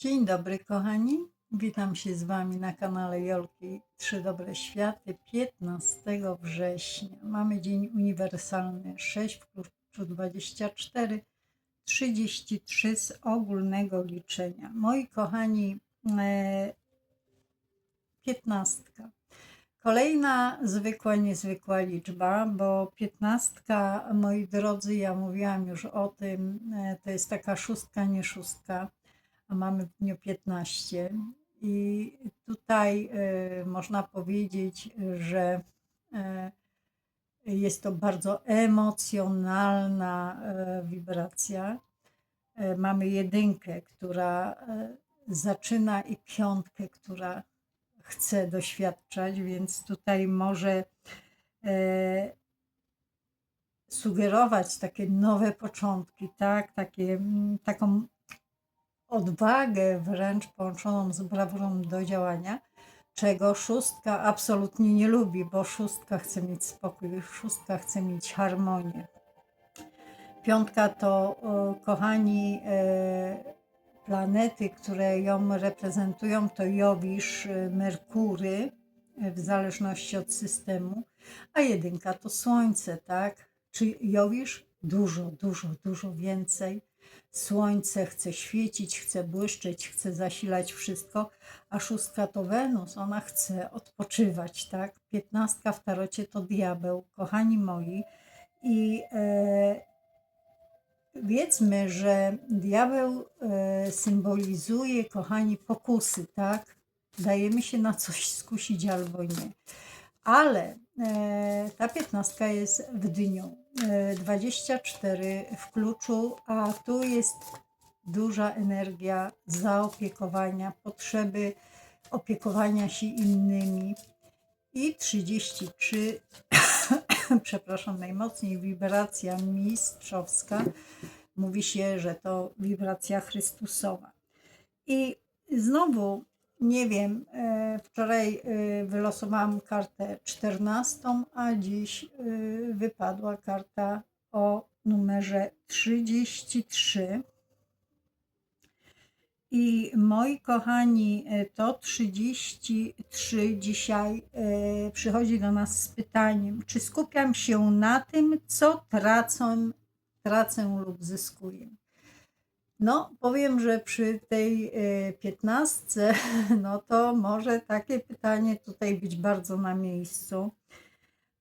Dzień dobry, kochani. Witam się z Wami na kanale Jolki Trzy Dobre Światy 15 września. Mamy Dzień Uniwersalny 6 w kluczu 24, 33 z ogólnego liczenia. Moi kochani, e, 15. Kolejna zwykła, niezwykła liczba, bo 15, moi drodzy, ja mówiłam już o tym, e, to jest taka szóstka, nie szóstka a mamy w dniu 15. I tutaj e, można powiedzieć, że e, jest to bardzo emocjonalna e, wibracja. Mamy jedynkę, która zaczyna i piątkę, która chce doświadczać, więc tutaj może sugerować takie nowe początki, tak? Takie, taką odwagę wręcz połączoną z brawurą do działania, czego szóstka absolutnie nie lubi, bo szóstka chce mieć spokój, szóstka chce mieć harmonię. Piątka to, o, kochani, e, planety, które ją reprezentują, to Jowisz, e, Merkury, e, w zależności od systemu, a jedynka to Słońce, tak? Czy Jowisz? Dużo, dużo, dużo więcej. Słońce chce świecić, chce błyszczeć, chce zasilać wszystko, a szóstka to Wenus, ona chce odpoczywać, tak? Piętnastka w tarocie to diabeł, kochani moi. I e, wiedzmy, że diabeł e, symbolizuje, kochani, pokusy, tak? Dajemy się na coś skusić albo nie. Ale ta piętnastka jest w dniu. E, 24 w kluczu, a tu jest duża energia zaopiekowania, potrzeby opiekowania się innymi. I 33, przepraszam, najmocniej wibracja mistrzowska. Mówi się, że to wibracja Chrystusowa. I znowu, nie wiem, e, wczoraj e, wylosowałam kartę 14, a dziś e, wypadła karta o numerze 33. I moi kochani, to 33 dzisiaj przychodzi do nas z pytaniem, czy skupiam się na tym, co tracę, tracę lub zyskuję. No, powiem, że przy tej e, 15, no to może takie pytanie tutaj być bardzo na miejscu.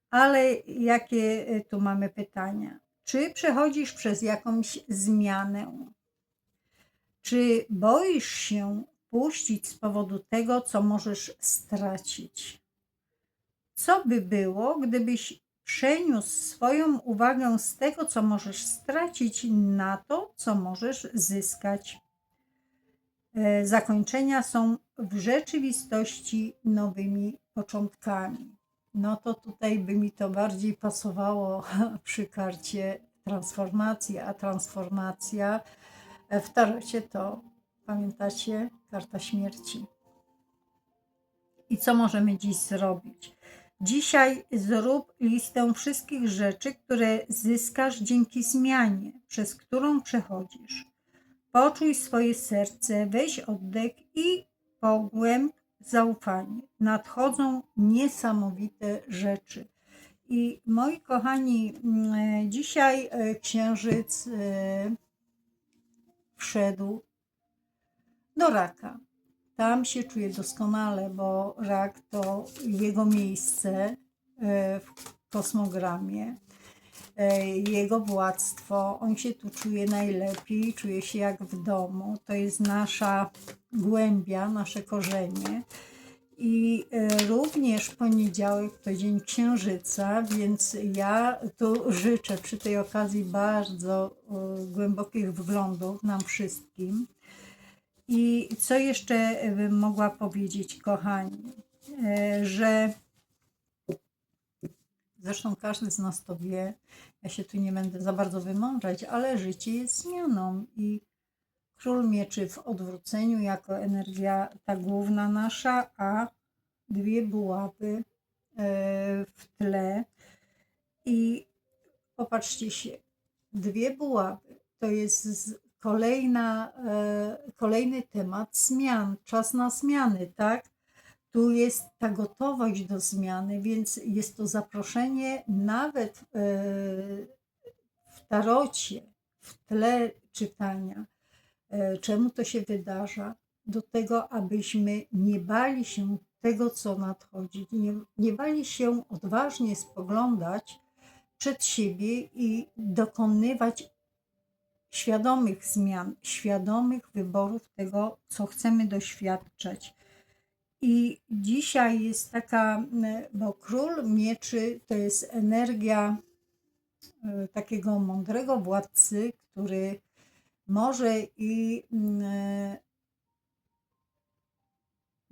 Ale jakie e, tu mamy pytania? Czy przechodzisz przez jakąś zmianę? Czy boisz się puścić z powodu tego, co możesz stracić? Co by było, gdybyś przeniósł swoją uwagę z tego, co możesz stracić, na to, co możesz zyskać? E, Zakończenia są w rzeczywistości nowymi początkami. No to tutaj by mi to bardziej pasowało przy karcie transformacji, a transformacja w tarocie to, pamiętacie, karta śmierci. I co możemy dziś zrobić? Dzisiaj zrób listę wszystkich rzeczy, które zyskasz dzięki zmianie, przez którą przechodzisz. Poczuj swoje serce, weź oddech i pogłęb zaufanie. Nadchodzą niesamowite rzeczy. I moi kochani, mm, dzisiaj e, księżyc e, wszedł do raka. Tam się czuje doskonale, bo rak to jego miejsce e, w kosmogramie, e, jego władztwo. On się tu czuje najlepiej, czuje się jak w domu. To jest nasza głębia, nasze korzenie. I e, również poniedziałek to dzień księżyca, więc ja tu życzę przy tej okazji bardzo głębokich wglądów nam wszystkim. I co jeszcze bym mogła powiedzieć, kochani, E, że zresztą każdy z nas to wie, ja się tu nie będę za bardzo wymądrzać, ale życie jest zmianą i król mieczy w odwróceniu jako energia ta główna nasza, a dwie buławy e, w tle. I popatrzcie się, dwie buławy to jest kolejna, e, kolejny temat zmian, czas na zmiany, tak? Tu jest ta gotowość do zmiany, więc jest to zaproszenie nawet e, w tarocie, w tle czytania. E, Czemu to się wydarza? Do tego, abyśmy nie bali się tego, co nadchodzi, nie, nie bali się odważnie spoglądać przed siebie i dokonywać świadomych zmian, świadomych wyborów tego, co chcemy doświadczać. I dzisiaj jest taka, bo król mieczy to jest energia e, takiego mądrego władcy, który może i mm,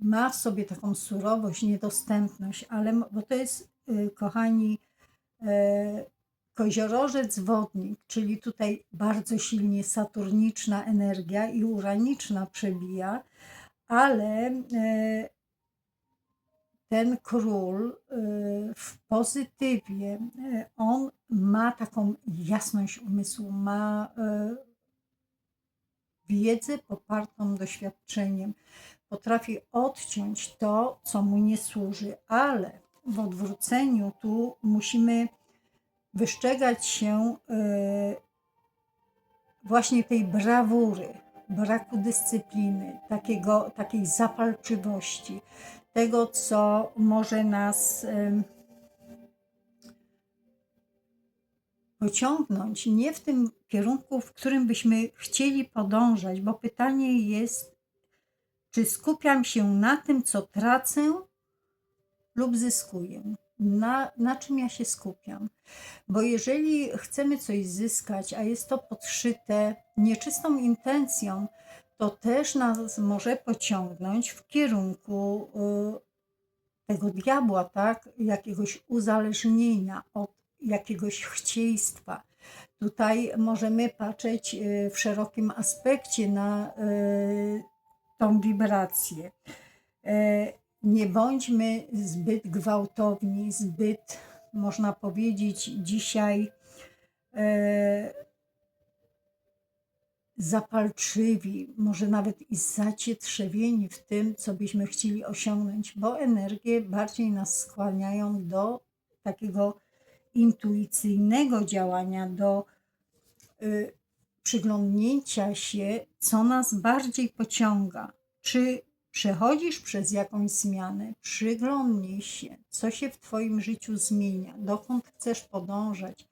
ma w sobie taką surowość, niedostępność, ale bo to jest, y, kochani, e, koziorożec wodnik, czyli tutaj bardzo silnie saturniczna energia i uraniczna przebija, ale e, ten król e, w pozytywie, e, on ma taką jasność umysłu, ma wiedzę popartą doświadczeniem. Potrafi odciąć to, co mu nie służy, ale w odwróceniu tu musimy wystrzegać się e, właśnie tej brawury, braku dyscypliny, takiego, takiej zapalczywości, tego, co może nas pociągnąć nie w tym kierunku, w którym byśmy chcieli podążać, bo pytanie jest, czy skupiam się na tym, co tracę lub zyskuję? Na, na czym ja się skupiam? Bo jeżeli chcemy coś zyskać, a jest to podszyte nieczystą intencją, to też nas może pociągnąć w kierunku y, tego diabła, tak? Jakiegoś uzależnienia od jakiegoś chcieństwa. Tutaj możemy patrzeć y, w szerokim aspekcie na y, tą wibrację. Nie bądźmy zbyt gwałtowni, zbyt, można powiedzieć, dzisiaj e, zapalczywi, może nawet i zacietrzewieni w tym, co byśmy chcieli osiągnąć, bo energie bardziej nas skłaniają do takiego intuicyjnego działania, do y, przyglądnięcia się, co nas bardziej pociąga. Czy przechodzisz przez jakąś zmianę, przyglądnij się, co się w Twoim życiu zmienia, dokąd chcesz podążać,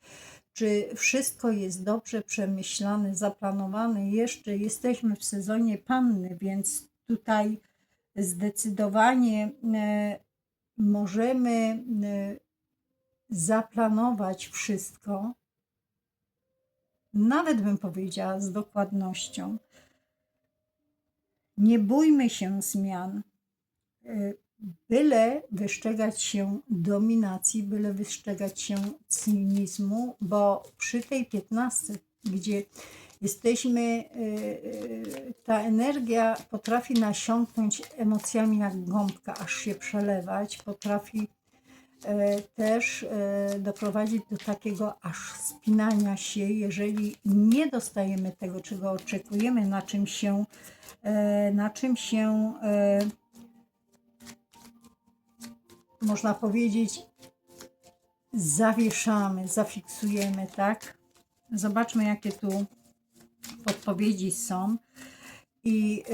czy wszystko jest dobrze przemyślane, zaplanowane. Jeszcze jesteśmy w sezonie panny, więc tutaj zdecydowanie e, możemy e, zaplanować wszystko, nawet bym powiedziała z dokładnością. Nie bójmy się zmian, y, byle wystrzegać się dominacji, byle wystrzegać się cynizmu, bo przy tej 15, gdzie jesteśmy, y, y, ta energia potrafi nasiąknąć emocjami jak gąbka, aż się przelewać, potrafi też e, doprowadzić do takiego aż spinania się, jeżeli nie dostajemy tego, czego oczekujemy, na czym się, e, na czym się e, można powiedzieć, zawieszamy, zafiksujemy, tak? Zobaczmy, jakie tu podpowiedzi są. I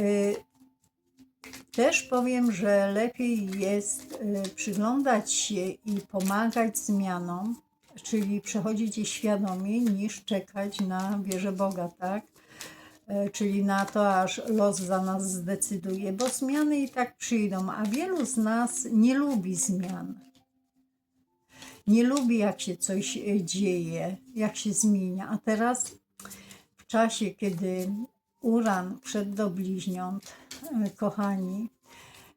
też powiem, że lepiej jest y, przyglądać się i pomagać zmianom, czyli przechodzić je świadomie, niż czekać na wierze Boga, tak? E, Czyli na to, aż los za nas zdecyduje, bo zmiany i tak przyjdą, a wielu z nas nie lubi zmian. Nie lubi, jak się coś e, dzieje, jak się zmienia. A teraz, w czasie, kiedy uran wszedł do bliźniąt, e, kochani,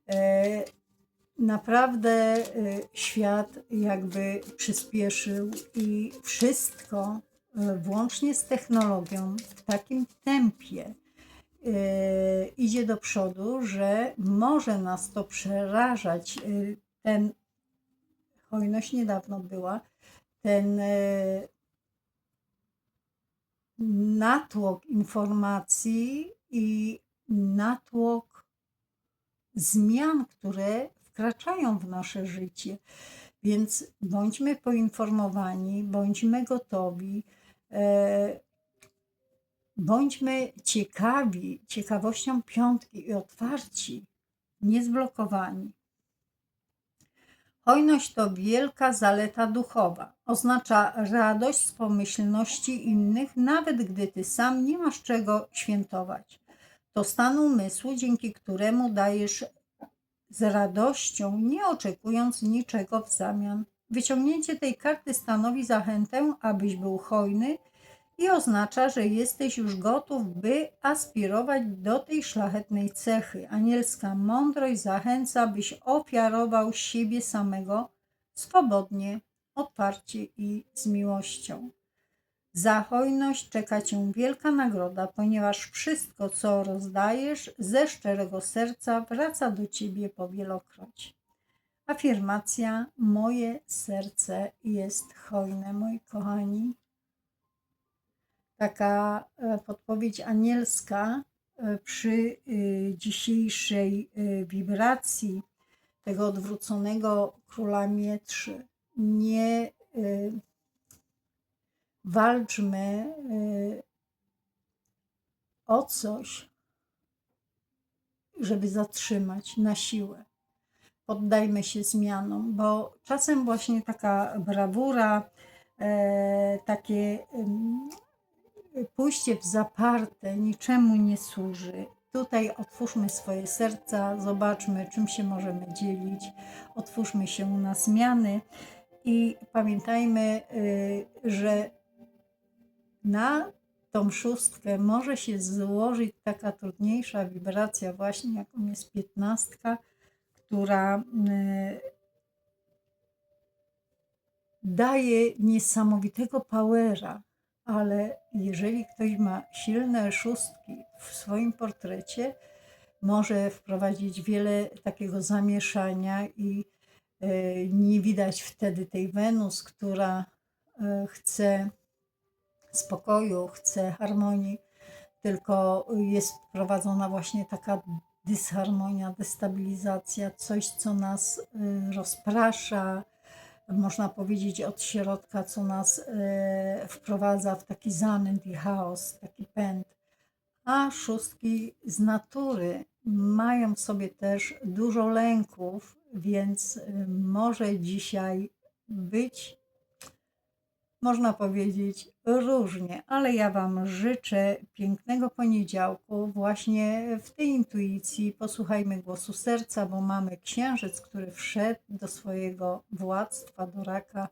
e, naprawdę e, świat jakby przyspieszył i wszystko, włącznie z technologią, w takim tempie idzie do przodu, że może nas to przerażać. Ten hojność niedawno była, ten natłok informacji i natłok zmian, które wkraczają w nasze życie. Więc bądźmy poinformowani, bądźmy gotowi, e, bądźmy ciekawi, ciekawością piątki i otwarci, niezblokowani. Hojność to wielka zaleta duchowa. Oznacza radość z pomyślności innych, nawet gdy ty sam nie masz czego świętować. To stan umysłu, dzięki któremu dajesz z radością, nie oczekując niczego w zamian. Wyciągnięcie tej karty stanowi zachętę, abyś był hojny i oznacza, że jesteś już gotów, by aspirować do tej szlachetnej cechy. Anielska mądrość zachęca, byś ofiarował siebie samego swobodnie, otwarcie i z miłością. Za hojność czeka cię wielka nagroda, ponieważ wszystko, co rozdajesz ze szczerego serca, wraca do ciebie powielokroć. Afirmacja: Moje serce jest hojne, moi kochani. Taka e, podpowiedź anielska e, przy y, dzisiejszej wibracji tego odwróconego króla mietrzy. Nie walczmy o coś, żeby zatrzymać na siłę. Poddajmy się zmianom, bo czasem właśnie taka brawura, e, takie pójście w zaparte niczemu nie służy. Tutaj otwórzmy swoje serca, zobaczmy, czym się możemy dzielić, otwórzmy się na zmiany i pamiętajmy, y, że na tą szóstkę może się złożyć taka trudniejsza wibracja, właśnie jaką jest piętnastka, która y, daje niesamowitego powera, ale jeżeli ktoś ma silne szóstki w swoim portrecie, może wprowadzić wiele takiego zamieszania i y, nie widać wtedy tej Wenus, która y, chce spokoju, chce harmonii, tylko jest wprowadzona właśnie taka dysharmonia, destabilizacja, coś, co nas y, rozprasza, można powiedzieć od środka, co nas y, wprowadza w taki zamęt i chaos, taki pęd. A szóstki z natury mają w sobie też dużo lęków, więc y, może dzisiaj być można powiedzieć różnie, ale ja Wam życzę pięknego poniedziałku właśnie w tej intuicji. Posłuchajmy głosu serca, bo mamy księżyc, który wszedł do swojego władztwa, do raka,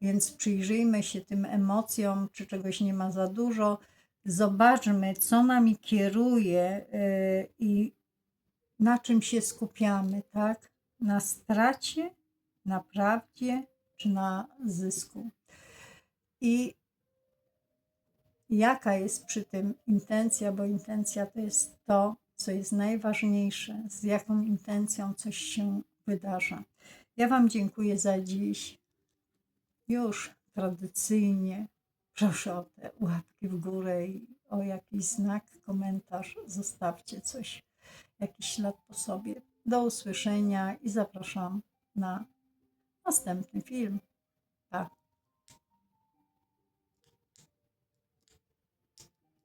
więc przyjrzyjmy się tym emocjom, czy czegoś nie ma za dużo. Zobaczmy, co nami kieruje yy, i na czym się skupiamy, tak? Na stracie, na prawdzie czy na zysku. I jaka jest przy tym intencja, bo intencja to jest to, co jest najważniejsze, z jaką intencją coś się wydarza. Ja Wam dziękuję za dziś. Już tradycyjnie proszę o te łapki w górę i o jakiś znak, komentarz. Zostawcie coś, jakiś ślad po sobie. Do usłyszenia i zapraszam na następny film.